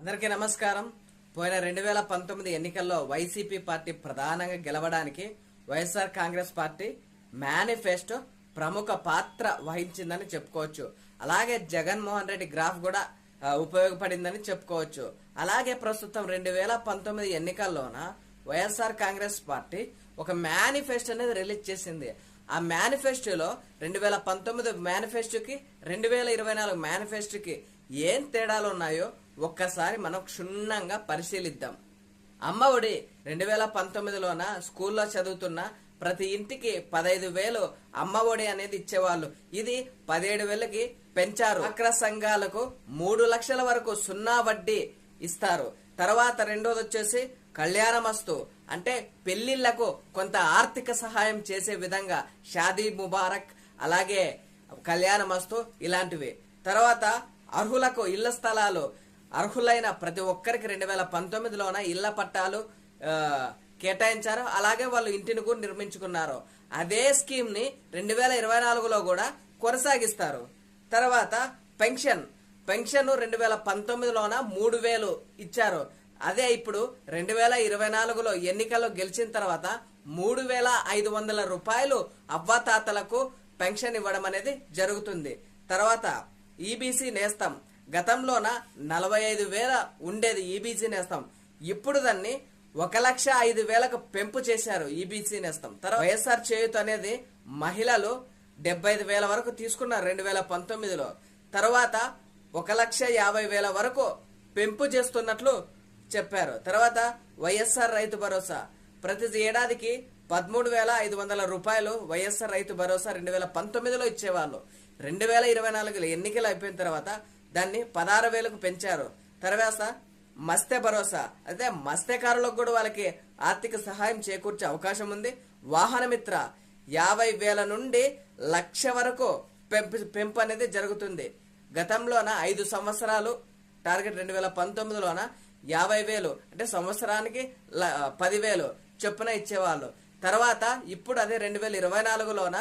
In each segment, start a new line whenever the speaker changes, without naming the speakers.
అందరికీ నమస్కారం. పోయిన రెండు వేల పంతొమ్మిది ఎన్నికల్లో వైసీపీ పార్టీ ప్రధానంగా గెలవడానికి వైఎస్ఆర్ కాంగ్రెస్ పార్టీ మేనిఫెస్టో ప్రముఖ పాత్ర వహించిందని చెప్పుకోవచ్చు. అలాగే జగన్మోహన్ రెడ్డి గ్రాఫ్ కూడా ఉపయోగపడిందని చెప్పుకోవచ్చు. అలాగే ప్రస్తుతం రెండు వేల పంతొమ్మిది ఎన్నికల్లోన వైఎస్ఆర్ కాంగ్రెస్ పార్టీ ఒక మేనిఫెస్టో అనేది రిలీజ్ చేసింది. ఆ మేనిఫెస్టోలో రెండు వేల పంతొమ్మిది మేనిఫెస్టోకి రెండు వేల ఇరవై నాలుగు మేనిఫెస్టోకి ఏం తేడాలు ఉన్నాయో ఒక్కసారి మనం క్షుణ్ణంగా పరిశీలిద్దాం. అమ్మ ఒడి రెండు వేల పంతొమ్మిదిలోన స్కూల్లో చదువుతున్న ప్రతి ఇంటికి పదహైదు వేలు అమ్మ ఒడి అనేది ఇచ్చేవాళ్ళు. ఇది పదిహేడు వేలకి పెంచారు. అక్ర సంఘాలకు మూడు లక్షల వరకు సున్నా వడ్డీ ఇస్తారు. తర్వాత రెండోది వచ్చేసి కళ్యాణమస్తు అంటే పెళ్ళిళ్ళకు కొంత ఆర్థిక సహాయం చేసే విధంగా షాదీ ముబారక్ అలాగే కళ్యాణమస్తు ఇలాంటివి. తర్వాత అర్హులకు ఇళ్ళ స్థలాలు అర్హులైన ప్రతి ఒక్కరికి రెండు వేల పంతొమ్మిదిలోన ఇళ్ళ పట్టాలు కేటాయించారు. అలాగే వాళ్ళు ఇంటిని కూడా నిర్మించుకున్నారు. అదే స్కీమ్ని రెండు వేల ఇరవై నాలుగులో కూడా కొనసాగిస్తారు. తర్వాత పెన్షన్. పెన్షన్ రెండు వేల పంతొమ్మిదిలోన మూడు వేలు ఇచ్చారు. అదే ఇప్పుడు రెండు వేల ఇరవై నాలుగులో ఎన్నికల్లో గెలిచిన తర్వాత మూడు వేల ఐదు వందల రూపాయలు అవ్వాతాతలకు పెన్షన్ ఇవ్వడం అనేది జరుగుతుంది. తర్వాత ఈబీసీ నేస్తం. గతంలోన నలభై ఐదు వేల ఉండేది ఈబీసీ నేస్తం. ఇప్పుడు దాన్ని ఒక లక్ష ఐదు వేలకు పెంపు చేశారు ఈబీసీ నేస్తం. తర్వాత వైఎస్ఆర్ చేయూత అనేది మహిళలు డెబ్బై ఐదు వేల వరకు తీసుకున్నారు రెండు వేల పంతొమ్మిదిలో. తర్వాత ఒక లక్ష యాభై వేల వరకు పెంపు చేస్తున్నట్లు చెప్పారు. తర్వాత వైఎస్ఆర్ రైతు భరోసా. ప్రతి ఏడాదికి పదమూడు వేల ఐదు వందల రూపాయలు వైఎస్ఆర్ రైతు భరోసా రెండు వేల పంతొమ్మిదిలో ఇచ్చేవాళ్ళు. రెండు వేల ఇరవై నాలుగులో ఎన్నికలు అయిపోయిన తర్వాత దాన్ని పదహారు వేలకు పెంచారు. తర్వాత మత్స్య భరోసా. అయితే మత్స్యకారులకు కూడా వాళ్ళకి ఆర్థిక సహాయం చేకూర్చే అవకాశం ఉంది. వాహనమిత్ర యాభై వేల నుండి లక్ష వరకు పెంపు పెంపు అనేది జరుగుతుంది. గతంలోన ఐదు సంవత్సరాలు టార్గెట్ రెండు వేల పంతొమ్మిదిలోన యాభై వేలు అంటే సంవత్సరానికి పదివేలు చొప్పున ఇచ్చేవాళ్ళు. తర్వాత ఇప్పుడు అదే రెండు వేల ఇరవై నాలుగులోన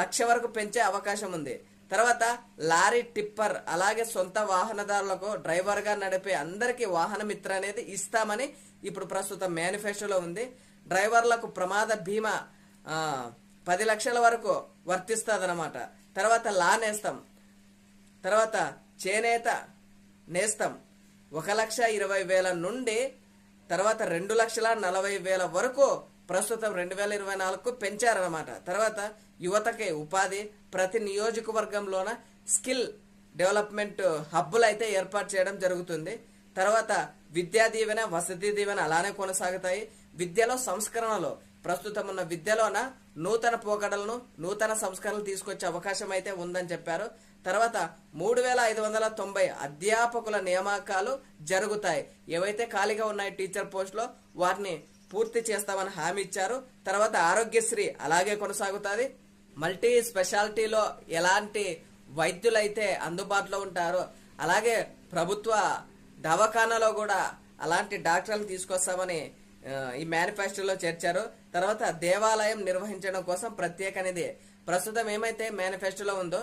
లక్ష వరకు పెంచే అవకాశం ఉంది. తర్వాత లారీ టిప్పర్ అలాగే సొంత వాహనదారులకు డ్రైవర్గా నడిపే అందరికీ వాహన మిత్ర అనేది ఇస్తామని ఇప్పుడు ప్రస్తుతం మేనిఫెస్టోలో ఉంది. డ్రైవర్లకు ప్రమాద బీమా పది లక్షల వరకు వర్తిస్తుందన్నమాట. తర్వాత లా నేస్తాం. తర్వాత చేనేత నేస్తం. ఒక లక్ష ఇరవై వేల నుండి తర్వాత రెండు లక్షల నలభై వేల వరకు ప్రస్తుతం రెండు వేల ఇరవై నాలుగుకు పెంచారన్నమాట. తర్వాత యువతకి ఉపాధి ప్రతి నియోజకవర్గంలోన స్కిల్ డెవలప్మెంట్ హబ్బులు అయితే ఏర్పాటు చేయడం జరుగుతుంది. తర్వాత విద్యా దీవెన వసతి దీవెన అలానే కొనసాగుతాయి. విద్యలో సంస్కరణలు ప్రస్తుతం ఉన్న విద్యలోన నూతన పోకడలను నూతన సంస్కరణలు తీసుకొచ్చే అవకాశం అయితే ఉందని చెప్పారు. తర్వాత మూడు వేల ఐదు వందల తొంభై అధ్యాపకుల నియామకాలు జరుగుతాయి. ఏవైతే ఖాళీగా ఉన్నాయి టీచర్ పోస్టులో వారిని పూర్తి చేస్తామని హామీ ఇచ్చారు. తర్వాత ఆరోగ్యశ్రీ అలాగే కొనసాగుతుంది. మల్టీ స్పెషాలిటీలో ఎలాంటి వైద్యులైతే అందుబాటులో ఉంటారో అలాగే ప్రభుత్వ దవాఖానాలో కూడా అలాంటి డాక్టర్లు తీసుకొస్తామని ఈ మేనిఫెస్టోలో చేర్చారు. తర్వాత దేవాలయం నిర్వహించడం కోసం ప్రత్యేక నిధి. ప్రస్తుతం ఏమైతే మేనిఫెస్టోలో ఉందో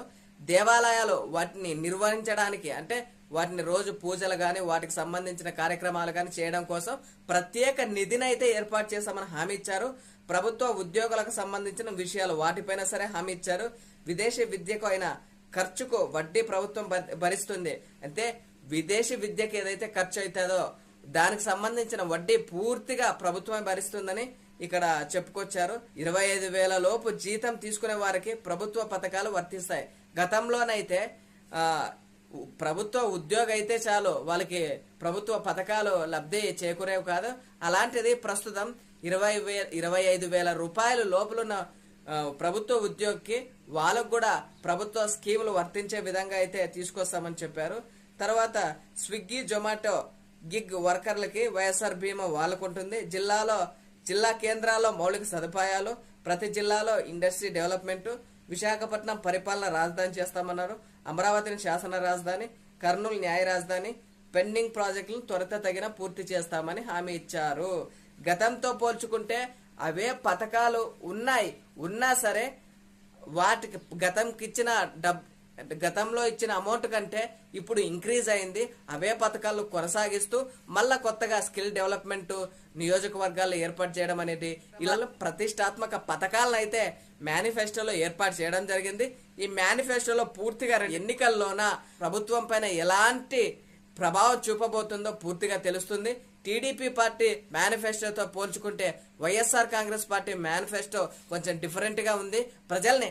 దేవాలయాలు వాటిని నిర్వహించడానికి అంటే వాటిని రోజు పూజలు కానీ వాటికి సంబంధించిన కార్యక్రమాలు కానీ చేయడం కోసం ప్రత్యేక నిధిని అయితే ఏర్పాటు చేశామని హామీ ఇచ్చారు. ప్రభుత్వ ఉద్యోగులకు సంబంధించిన విషయాలు వాటిపైన సరే హామీ ఇచ్చారు. విదేశీ విద్యకు అయిన ఖర్చుకు వడ్డీ ప్రభుత్వం భ- భరిస్తుంది. అంటే విదేశీ విద్యకి ఏదైతే ఖర్చు అవుతుందో దానికి సంబంధించిన వడ్డీ పూర్తిగా ప్రభుత్వమే భరిస్తుందని ఇక్కడ చెప్పుకొచ్చారు. ఇరవై ఐదు వేల లోపు జీతం తీసుకునే వారికి ప్రభుత్వ పథకాలు వర్తిస్తాయి. గతంలోనైతే ప్రభుత్వ ఉద్యోగం అయితే చాలు. వాళ్ళకి ప్రభుత్వ పథకాలు లబ్ధి చేకూరేవి కాదు. అలాంటిది ప్రస్తుతం ఇరవై వేల ఇరవై ఐదు వేల రూపాయలు లోపలున్న ప్రభుత్వ ఉద్యోగికి వాళ్ళకు కూడా ప్రభుత్వ స్కీములు వర్తించే విధంగా అయితే తీసుకొస్తామని చెప్పారు. తర్వాత స్విగ్గీ జొమాటో గిగ్ వర్కర్లకి వైఎస్ఆర్ బీమా వాళ్ళకు ఉంటుంది. జిల్లాలో జిల్లా కేంద్రాల్లో మౌలిక సదుపాయాలు ప్రతి జిల్లాలో ఇండస్ట్రీ డెవలప్మెంట్ విశాఖపట్నం పరిపాలన రాజధాని చేస్తామన్నారు. అమరావతిని శాసన రాజధాని కర్నూలు న్యాయ రాజధాని పెండింగ్ ప్రాజెక్టులను త్వరిత తగిన పూర్తి చేస్తామని హామీ ఇచ్చారు. గతంతో పోల్చుకుంటే అవే పథకాలు ఉన్నాయి. ఉన్నా సరే వాటికి గతంకి ఇచ్చిన డబ్ గతంలో ఇచ్చిన అమౌంట్ కంటే ఇప్పుడు ఇంక్రీజ్ అయింది. అవే పథకాలు కొనసాగిస్తూ మళ్ళా కొత్తగా స్కిల్ డెవలప్మెంట్ నియోజకవర్గాల్లో ఏర్పాటు చేయడం అనేది ఇలా ప్రతిష్టాత్మక పథకాలను అయితే మేనిఫెస్టోలో ఏర్పాటు చేయడం జరిగింది. ఈ మేనిఫెస్టోలో పూర్తిగా ఎన్నికల్లోన ప్రభుత్వం పైన ఎలాంటి ప్రభావం చూపబోతుందో పూర్తిగా తెలుస్తుంది. టీడీపీ పార్టీ మేనిఫెస్టోతో పోల్చుకుంటే వైఎస్ఆర్ కాంగ్రెస్ పార్టీ మేనిఫెస్టో కొంచెం డిఫరెంట్గా ఉంది. ప్రజల్ని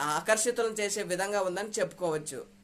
ఆకర్షితులను చేసే విధంగా ఉందని చెప్పుకోవచ్చు.